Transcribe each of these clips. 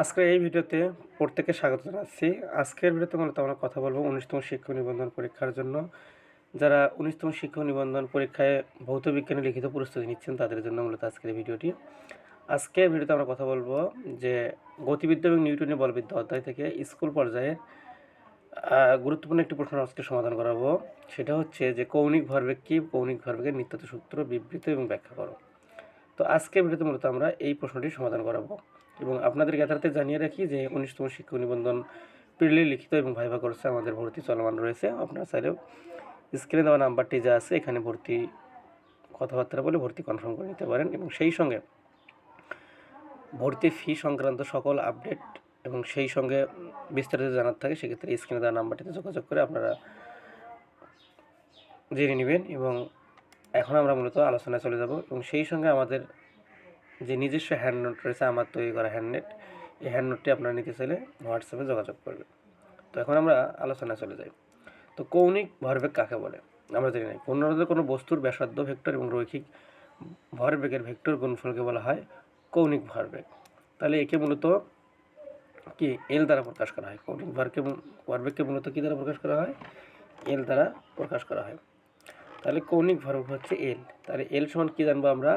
আজকের এই ভিডিওতে প্রত্যেকে স্বাগত জানাচ্ছি। আজকের ভিডিওতে মূলত আমরা কথা বলব উনিশতম শিক্ষক নিবন্ধন পরীক্ষার জন্য। যারা উনিশতম শিক্ষক নিবন্ধন পরীক্ষায় ভৌত বিজ্ঞানে লিখিত প্রস্তুতি নিচ্ছেন, তাদের জন্য মূলত আজকের ভিডিওটি। আজকের ভিডিওতে আমরা কথা বলব যে গতিবিদ্যা এবং নিউটনের বলবিদ্যা অধ্যায় থেকে স্কুল পর্যায়ে গুরুত্বপূর্ণ একটি প্রশ্ন আজকে সমাধান করাবো। সেটা হচ্ছে যে কৌণিক ভরবেগ কি? কৌণিক ভরবেগের নিত্যত সূত্র বিবৃত এবং ব্যাখ্যা করো। তো আজকে ভিডিওতে মূলত আমরা এই প্রশ্নটি সমাধান করাবো। এবং আপনাদের জ্ঞাতার্থে জানিয়ে রাখি যে উনিশতম শিক্ষক নিবন্ধন প্রিলি লিখিত এবং ভাইভা কোর্সে আমাদের ভর্তি চলমান রয়েছে। আপনার চাইলেও স্ক্রিনে দেওয়া নাম্বারটি যা আছে, এখানে ভর্তি কথাবার্তা বলে ভর্তি কনফার্ম করে নিতে পারেন এবং সেই সঙ্গে ভর্তি ফি সংক্রান্ত সকল আপডেট এবং সেই সঙ্গে বিস্তারিত জানার থাকে, সেক্ষেত্রে স্ক্রিনে দেওয়া নাম্বারটিতে যোগাযোগ করে আপনারা জেনে নেবেন এবং এখন আমরা মূলত আলোচনায় চলে যাব এবং সেই সঙ্গে আমাদের যে নিজস্ব হ্যান্ড নোট রয়েছে, আমার তৈরি করা হ্যান্ড নোট এই হ্যান্ড নোটটি আপনারা নিতে চাইলে হোয়াটসঅ্যাপে যোগাযোগ করবেন। তো এখন আমরা আলোচনায় চলে যাই। তো কৌণিক ভরবেগ কাকে বলে? আমরা জানি না। পূর্ণরোধের কোনো বস্তুর ব্যাসার্ধ, ভেক্টর এবং রৈখিক ভরবেগের ভেক্টর গুণফলকে বলা হয় কৌণিক ভরবেগ। তাহলে একে মূলত কি? এল দ্বারা প্রকাশ করা হয়। কৌণিক ভরকে ভরবেগকে মূলত কী দ্বারা প্রকাশ করা হয়? এল দ্বারা প্রকাশ করা হয়। তাহলে কৌণিক ভরবেগ হচ্ছে এল তাহলে এল সমান কী জানব আমরা?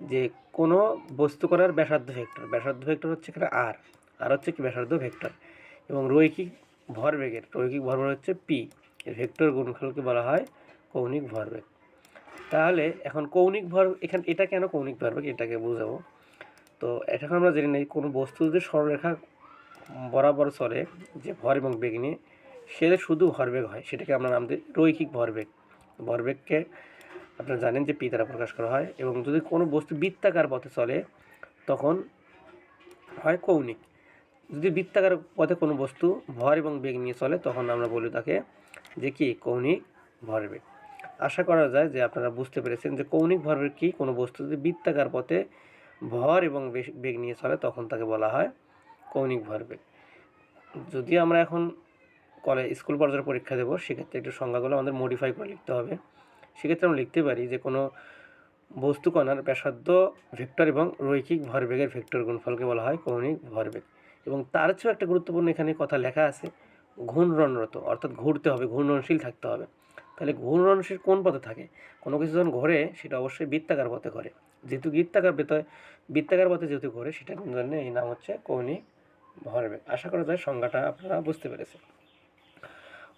যে কোনো বস্তু করার ব্যাসার্ধ ভেক্টর ব্যাসার্ধ ভেক্টর হচ্ছে এখানে আর আর হচ্ছে কি ব্যাসার্ধ ভেক্টর এবং রৈখিক ভরবেগের, রৈখিক ভরবেগ হচ্ছে পি এর ভেক্টর গুণফলকে বলা হয় কৌণিক ভরবেগ। তাহলে এখন কৌণিক ভর, এখানে, এটা কেন কৌণিক ভরবেগ? এটাকে বোঝাবো। তো এটা আমরা জেনে নিই, কোনো বস্তু যদি সরলরেখা বরাবর চলে, যে ভর এবং বেগ নিয়ে সেটা শুধু ভরবেগ হয়, সেটাকে আমরা নাম দিই রৈখিক ভরবেগ। ভরবেগকে আপনারা জানেন যে পি দ্বারা প্রকাশ করা হয় এবং যদি কোনো বস্তু বৃত্তাকার পথে চলে, তখন হয় কৌণিক। যদি বৃত্তাকার পথে কোনো বস্তু ভর এবং বেগ নিয়ে চলে, তখন আমরা বলি তাকে যে কি? কৌণিক ভরবেগ আশা করা যায় যে আপনারা বুঝতে পেরেছেন যে কৌণিক ভরবেগ কি? কোনো বস্তু যদি বৃত্তাকার পথে ভর এবং বেগ নিয়ে চলে, তখন তাকে বলা হয় কৌণিক ভরবেগ যদি আমরা এখন কলেজ স্কুল পর্যায়ের পরীক্ষা দেবো, সেক্ষেত্রে একটু সংজ্ঞাগুলো আমাদের মডিফাই করে লিখতে হবে। সেক্ষেত্রে আমরা লিখতে পারি যে কোনো বস্তু কণার ব্যাসার্ধ ভেক্টর এবং রৈখিক ভরবেগের ভেক্টর গুণফলকে বলা হয় কৌণিক ভরবেগ। এবং তার চেয়েও একটা গুরুত্বপূর্ণ এখানে কথা লেখা আছে, ঘূর্ণনরত, অর্থাৎ ঘুরতে হবে, ঘূর্ণনশীল থাকতে হবে। তাহলে ঘূর্ণনশীল কোন পথে থাকে? কোনো কিছু যখন ঘোরে, সেটা অবশ্যই বৃত্তাকার পথে ঘোরে। যেহেতু বৃত্তাকার বেতয় বৃত্তাকার পথে যেহেতু ঘোরে সেটার জন্য এই নাম হচ্ছে কৌণিক ভরবেগ। আশা করা যায় সংজ্ঞাটা আপনারা বুঝতে পেরেছেন।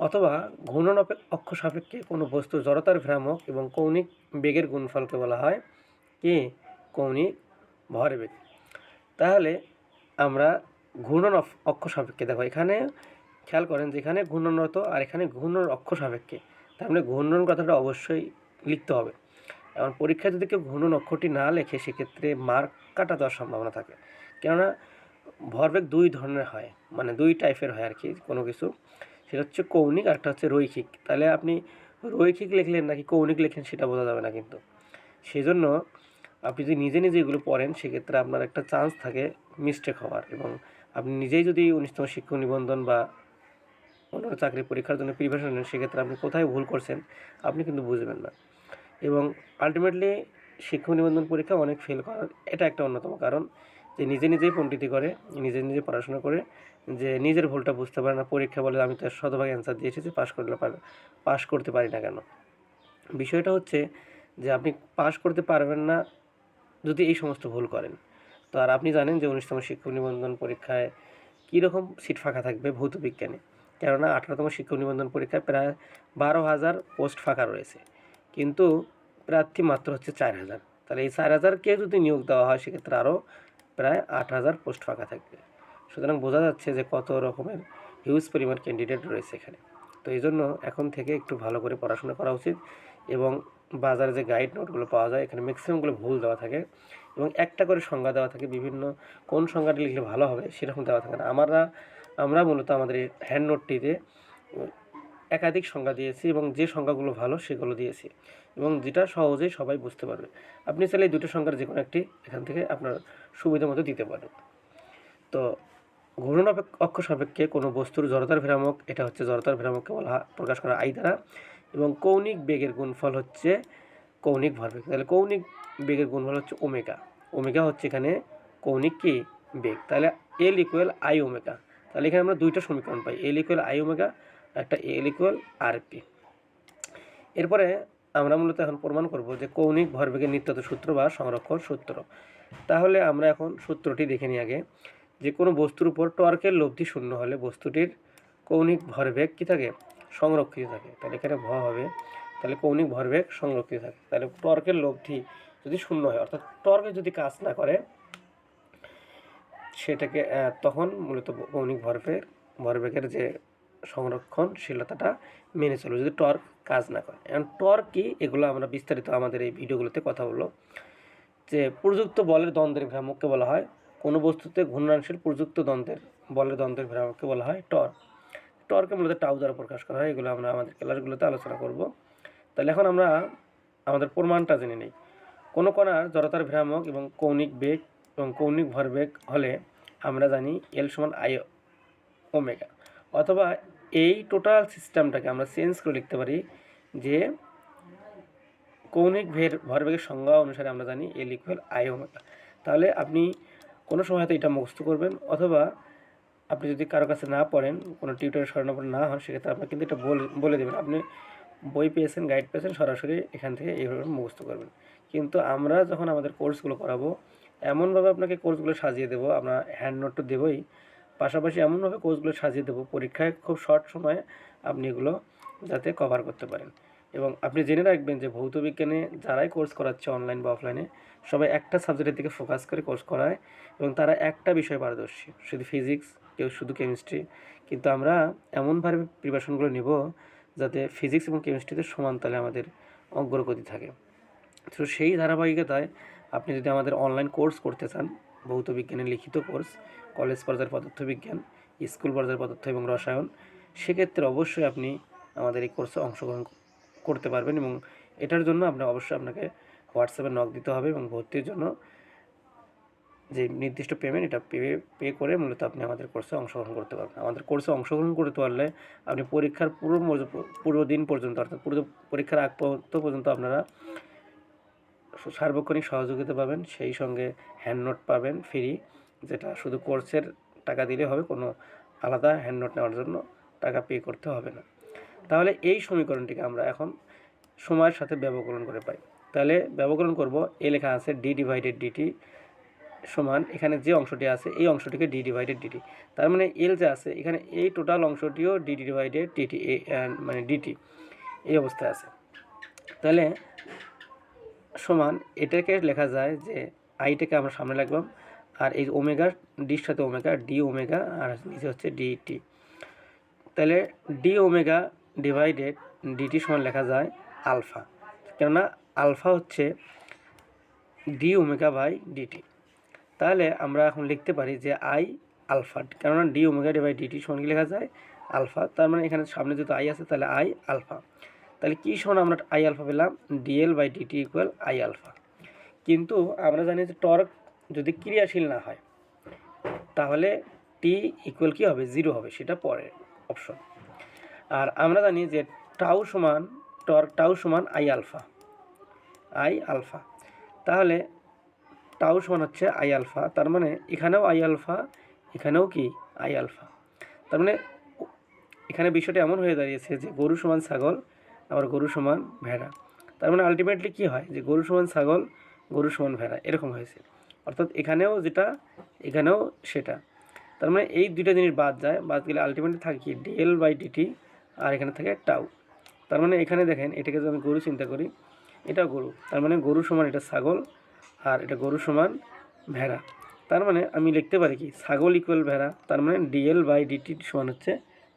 অথবা ঘূর্ণন অক্ষ সাপেক্ষে কোনো বস্তু জড়তার ভ্রামক এবং কৌণিক বেগের গুণফলকে বলা হয় কি? কৌণিক ভরবেগ তাহলে আমরা ঘূর্ণন অক্ষ সাপেক্ষে, দেখো এখানে খেয়াল করেন যেখানে ঘূর্ণনরত আর এখানে ঘূর্ণন অক্ষ সাপেক্ষে। তার মানে ঘূর্ণন কথাটা অবশ্যই লিখতে হবে। এখন পরীক্ষায় যদি কেউ ঘূর্ণন অক্ষরটি না লেখে, সেক্ষেত্রে মার্ক কাটা দেওয়ার সম্ভাবনা থাকে। কেননা ভরবেগ দুই ধরনের হয় মানে দুই টাইপের হয় আর কি কোনো কিছু। সেটা হচ্ছে কৌণিক একটা হচ্ছে রৈখিক। তাহলে আপনি রৈখিক লিখলেন নাকি কৌণিক লিখলেন সেটা বোঝা যাবে না কিন্তু। সেই জন্য আপনি যদি নিজে নিজে এগুলো পড়েন, সেক্ষেত্রে আপনার একটা চান্স থাকে মিস্টেক হওয়ার এবং আপনি নিজেই যদি উনিশতম শিক্ষক নিবন্ধন বা অন্য চাকরি পরীক্ষার জন্য প্রিপারেশন নেন, সেক্ষেত্রে আপনি কোথায় ভুল করছেন আপনি কিন্তু বুঝবেন না। এবং আলটিমেটলি শিক্ষক নিবন্ধন পরীক্ষা অনেক ফেল করার এটা একটা অন্যতম কারণ যে নিজে নিজেই পণ্ডিতি করে, নিজে নিজে পড়াশোনা করে যে নিজের ভুলটা বুঝতে পারে না, পরীক্ষা বলে আমি তো শতভাগ অ্যান্সার দিয়ে এসেছি পাশ করলে পাশ করতে পারি না কেন? বিষয়টা হচ্ছে যে আপনি পাশ করতে পারবেন না যদি এই সমস্ত ভুল করেন। তো আর আপনি জানেন যে উনিশতম শিক্ষক নিবন্ধন পরীক্ষায় কীরকম সিট ফাঁকা থাকবে ভৌত বিজ্ঞানে? কেননা আঠারোতম শিক্ষক নিবন্ধন পরীক্ষায় প্রায় বারো হাজার পোস্ট ফাঁকা রয়েছে। কিন্তু প্রার্থী মাত্র হচ্ছে চার হাজার। তাহলে এই চার হাজারকে যদি নিয়োগ দেওয়া হয়, সেক্ষেত্রে আরও প্রায় আট হাজার পোস্ট ফাঁকা থাকবে। সুতরাং বোঝা যাচ্ছে যে কত রকমের হিউজ পরিমাণ ক্যান্ডিডেট রয়েছে এখানে। তো এই জন্য এখন থেকে একটু ভালো করে পড়াশোনা করা উচিত এবং বাজারে যে গাইড নোটগুলো পাওয়া যায়, এখানে ম্যাক্সিমামগুলো ভুল দেওয়া থাকে এবং একটা করে সংজ্ঞা দেওয়া থাকে, বিভিন্ন কোন সংজ্ঞাটি লিখলে ভালো হবে সেরকম দেওয়া থাকে না। আমরা আমরা মূলত আমাদের হ্যান্ড নোটটিতে একাধিক সংজ্ঞা দিয়েছি এবং যে সংজ্ঞাগুলো ভালো সেগুলো দিয়েছি এবং যেটা সহজেই সবাই বুঝতে পারবে। আপনি চাইলে দুটো সংখ্যার যে কোনো একটি এখান থেকে আপনার সুবিধা মতো দিতে পারেন। তো ঘূর্ণন অক্ষ সাপেক্ষে কোনো বস্তুর জড়তার ভ্রামক এটা হচ্ছে জড়তার ভ্রামককে বলা প্রকাশ করা আই দ্বারা, এবং কৌণিক বেগের গুণফল হচ্ছে কৌণিক ভরবেগ। তাহলে কৌণিক বেগের গুণফল হচ্ছে ওমেগা। ওমেগা হচ্ছে এখানে কৌণিক কি? বেগ। তাহলে এল ইকুয়াল আই ওমেগা তাহলে এখানে আমরা দুইটা সমীকরণ পাই এল ইকুয়াল আই ওমেগা একটা এল ইকুয়াল আর পি এরপরে আমরা মূলত এখন প্রমাণ করব যে কৌণিক ভরবেগের নিত্যত সূত্র বা সংরক্ষণ সূত্র। তাহলে আমরা এখন সূত্রটি দেখে নিই আগে। যে কোনো বস্তুর উপর টর্কের লব্ধি শূন্য হলে বস্তুটির কৌণিক ভরবেগ কী থাকে? সংরক্ষিত থাকে। তাহলে এখানে ভ হবে। তাহলে কৌণিক ভরবেগ সংরক্ষিত থাকে। তাহলে টর্কের লব্ধি যদি শূন্য হয়, অর্থাৎ টর্কে যদি কাজ না করে, সেটাকে তখন মূলত কৌণিক ভরবেগ, ভরবেগের যে সংরক্ষণশীলতাটা মেনে চলবে যদি টর্ক কাজ না করে। এখন টর্ক কি? এগুলো আমরা বিস্তারিত আমাদের এই ভিডিওগুলোতে কথা বলব। যে প্রযুক্ত বলের দ্বন্দ্বের ভ্রামককে বলা হয়। কোনো বস্তুতে ঘূর্ণনশীল প্রযুক্ত দ্বন্দ্বের বলের দ্বন্দ্বের ভ্রামককে বলা হয় টর্ক টর্কে মূলত টাউ দ্বারা প্রকাশ করা হয়, এগুলো আমরা আমাদের ক্লাসগুলোতে আলোচনা করব। তাহলে এখন আমরা আমাদের প্রমাণটা জেনে নিই। কোনো কণার জড়তার ভ্রামক এবং কৌণিক বেগ এবং কৌণিক ভরবেগ হলে আমরা জানি এল সমান আই ওমেগা, অথবা এই টোটাল সিস্টেমটাকে আমরা চেঞ্জ করে লিখতে পারি যে কৌণিক ভের, ভরবেগের সংজ্ঞা অনুসারে আমরা জানি এল ইকুয়াল আই ওমেগা। তাহলে আপনি কোনো সময় হয়তো এটা মুখস্থ করবেন অথবা আপনি যদি কারও কাছে না পড়েন, কোনো টিউটারের স্মরণাপন্ন না হন, সেক্ষেত্রে আপনাকে কিন্তু এটা বলে বলে দেবেন। আপনি বই পেয়েছেন, গাইড পেয়েছেন, সরাসরি এখান থেকে এইভাবে মুখস্থ করবেন। কিন্তু আমরা যখন আমাদের কোর্সগুলো করাবো, এমনভাবে আপনাকে কোর্সগুলো সাজিয়ে দেবো, আমরা হ্যান্ড নোট তো দেবোই, পাশাপাশি এমনভাবে কোর্সগুলো সাজিয়ে দেবো, পরীক্ষায় খুব শর্ট সময়ে আপনি এগুলো যাতে কভার করতে পারেন। এবং আপনি জেনে রাখবেন যে ভৌত বিজ্ঞানে যারাই কোর্স করাচ্ছে অনলাইন বা অফলাইনে সবাই একটা সাবজেক্টের দিকে ফোকাস করে কোর্স করায় এবং তারা একটা বিষয়ে পারদর্শী। শুধু ফিজিক্স কেউ শুধু কেমিস্ট্রি কিন্তু আমরা এমনভাবে প্রিপারেশনগুলো নেব যাতে ফিজিক্স এবং কেমিস্ট্রিতে সমান তালে আমাদের অগ্রগতি থাকে। তো সেই ধারাবাহিকতায় আপনি যদি আমাদের অনলাইন কোর্স করতে চান, ভৌত বিজ্ঞানের লিখিত কোর্স কলেজ পর্যায়ের পদার্থবিজ্ঞান স্কুল পর্যায়ের পদার্থ এবং রসায়ন, সেক্ষেত্রে অবশ্যই আপনি আমাদের এই কোর্সে অংশগ্রহণ করতে পারবেন এবং এটার জন্য আপনার অবশ্যই আপনাকে হোয়াটসঅ্যাপে নক দিতে হবে এবং ভর্তির জন্য যে নির্দিষ্ট পেমেন্ট এটা পে পে করে মূলত আপনি আমাদের কোর্সে অংশগ্রহণ করতে পারবেন। আমাদের কোর্সে অংশগ্রহণ করতে পারলে আপনি পরীক্ষার মজ- পূর্ব দিন পর্যন্ত, অর্থাৎ পূর্ব পরীক্ষার আগ পর্যন্ত পর্যন্ত আপনারা সার্বক্ষণিক সহযোগিতা পাবেন, সেই সঙ্গে হ্যান্ড নোট পাবেন ফ্রি যেটা শুধু কোর্সের টাকা দিলে হবে, কোনো আলাদা হ্যান্ড নোট নেওয়ার জন্য টাকা পে করতে হবে না। তাহলে এই সমীকরণটিকে আমরা এখন সময়ের সাথে ব্যবকরণ করে পাই। তাহলে ব্যবকরণ করব, এ লেখা আছে ডি ডিভাইডেড ডিটি সমান, এখানে যে অংশটি আছে এই অংশটিকে ডি ডিভাইডেড ডিটি তার মানে এল যে আছে, এখানে এই টোটাল অংশটিও ডি ডিভাইডেড ডিটি এ মানে ডিটি এই অবস্থায় আছে। তাহলে সমান, এটাকে লেখা যায় যে আইটাকে আমরা সামনে রাখলাম, আর এই ওমেগা ডির সাথে ওমেগা ডি ওমেগা, আর নিচে হচ্ছে ডিটি তাহলে ডি ওমেগা ডিভাইডেড ডিটি সমান লেখা যায় আলফা কেননা আলফা হচ্ছে ডি ওমেগা বাই ডিটি তাহলে আমরা এখন লিখতে পারি যে আই আলফা কেননা ডি ওমেগা ডিভাই ডিটি সমান কি লেখা যায়? আলফা তার মানে এখানে সামনে যেহেতু আই আছে, তাহলে আই আলফা তাহলে কী সমান আমরা আই আলফা পেলাম? DL by DT equal I alpha কিন্তু আমরা জানি যে টর্ক যদি ক্রিয়াশীল না হয়, তাহলে টি ইকুয়াল কী হবে? জিরো হবে, সেটা পরের অপশন আর আমরা জানি যে টাউ সমান টর্ক টাউ সমান আই আলফা আই আলফা তাহলে টাউ সমান হচ্ছে আই আলফা তার মানে এখানেও আই আলফা এখানেও কি আই আলফা তার মানে এখানে বিষয়টা এমন হয়ে দাঁড়িয়েছে যে গরু সমান ছাগল, আবার গরু সমান ভেড়া। তার মানে আলটিমেটলি কী হয়? যে গরু সমান ছাগল, গরু সমান ভেড়া, এরকম হয়েছে। অর্থাৎ এখানেও যেটা, এখানেও সেটা। তার মানে এই দুইটা জিনিস বাদ যায়, বাদ গেলে আলটিমেটলি থাকে কি? ডিএল বাই ডিটি আর এখানে থাকে টাউ। তার মানে এখানে দেখেন, এটাকে যদি আমি গরু চিন্তা করি, এটা গরু। তার মানে গরু সমান এটা ছাগল, আর এটা গরু সমান ভেড়া। তার মানে আমি লিখতে পারি কি, ছাগল ইকুয়াল ভেড়া, তার মানে ডিএল বাই ডিটি সমান হচ্ছে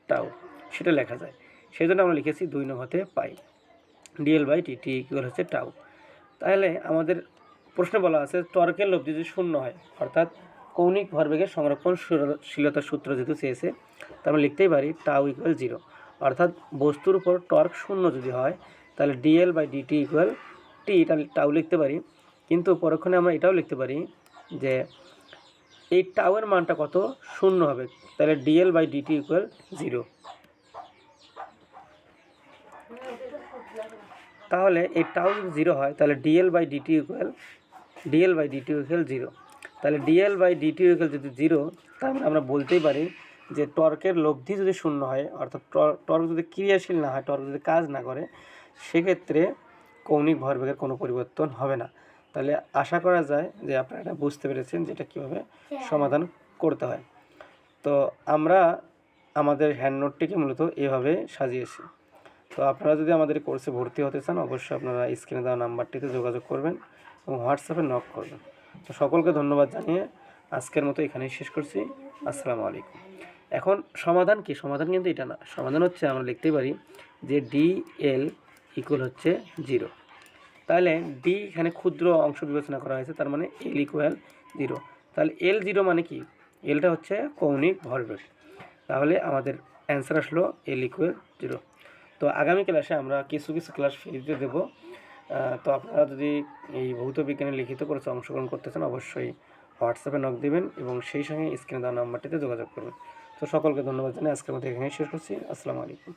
টাউ। সেটা লেখা যায়। সেই জন্য আমরা লিখেছি দুই নং হতে পাই। DL by T T equal হচ্ছে টাউ। তাহলে আমাদের প্রশ্নে বলা আছে, টর্কের লব্ধি যদি শূন্য হয়, অর্থাৎ কৌণিক ভরবেগের সংরক্ষণশীলতার সূত্র যেহেতু চেয়েছে, তার আমরা লিখতেই পারি টাউ ইকুয়াল জিরো অর্থাৎ বস্তুর উপর টর্ক শূন্য যদি হয়, তাহলে DL by DT equal T এটা টাউ লিখতে পারি। কিন্তু পরক্ষণে আমরা এটাও লিখতে পারি যে এই টাউয়ের মানটা কত? শূন্য হবে। তাহলে DL by DT equal zero তাহলে এই টাউ যদি জিরো হয়, তাহলে DL by DT equal DL by DT equal zero তাহলে ডিএল বাই ডিটি ইকুয়াল যদি জিরো তাহলে আমরা বলতেই পারি যে টর্কের লব্ধি যদি শূন্য হয় অর্থাৎ টর- টর্ক যদি ক্রিয়াশীল না হয় টর্ক যদি কাজ না করে সেক্ষেত্রে কৌণিক ভরবেগের কোনো পরিবর্তন হবে না। তাহলে আশা করা যায় যে আপনারা এটা বুঝতে পেরেছেন যে এটা কীভাবে সমাধান করতে হয়। তো আমরা আমাদের হ্যান্ড নোটটিকে মূলত এভাবে সাজিয়েছি। তো আপনারা যদি আমাদের কোর্সে ভর্তি হতে চান অবশ্যই আপনারা স্ক্রিনে দেওয়া নাম্বারটিতে যোগাযোগ করবেন এবং হোয়াটসঅ্যাপে নক করবেন। তো সকলকে ধন্যবাদ জানিয়ে আজকের মতো এখানেই শেষ করছি। আসসালামু আলাইকুম। এখন সমাধান কি? সমাধান কিন্তু এটা না। সমাধান হচ্ছে আমরা লিখতে পারি যে ডি এল ইকুয়াল হচ্ছে জিরো তাহলে ডি এখানে ক্ষুদ্র অংশ বিবেচনা করা হয়েছে, তার মানে এল ইকুয়াল জিরো তাহলে এল জিরো মানে কি? এলটা হচ্ছে কৌণিক ভরবেগ। তাহলে আমাদের অ্যান্সার আসলো এল ইকুয়াল জিরো তো আগামী ক্লাসে আমরা কিছু কিছু ক্লাস ফ্রিতে দেবো। তো আপনারা যদি এই ভৌত বিজ্ঞানের লিখিত কোর্সে অংশগ্রহণ করতে চান, অবশ্যই হোয়াটসঅ্যাপে নক দেবেন এবং সেই সঙ্গে স্ক্রিনে দেওয়া নাম্বারটিতে যোগাযোগ করবেন। তো সকলকে ধন্যবাদ জানাই আজকের মধ্যে এখানে শেষ করছি। আসসালামু আলাইকুম।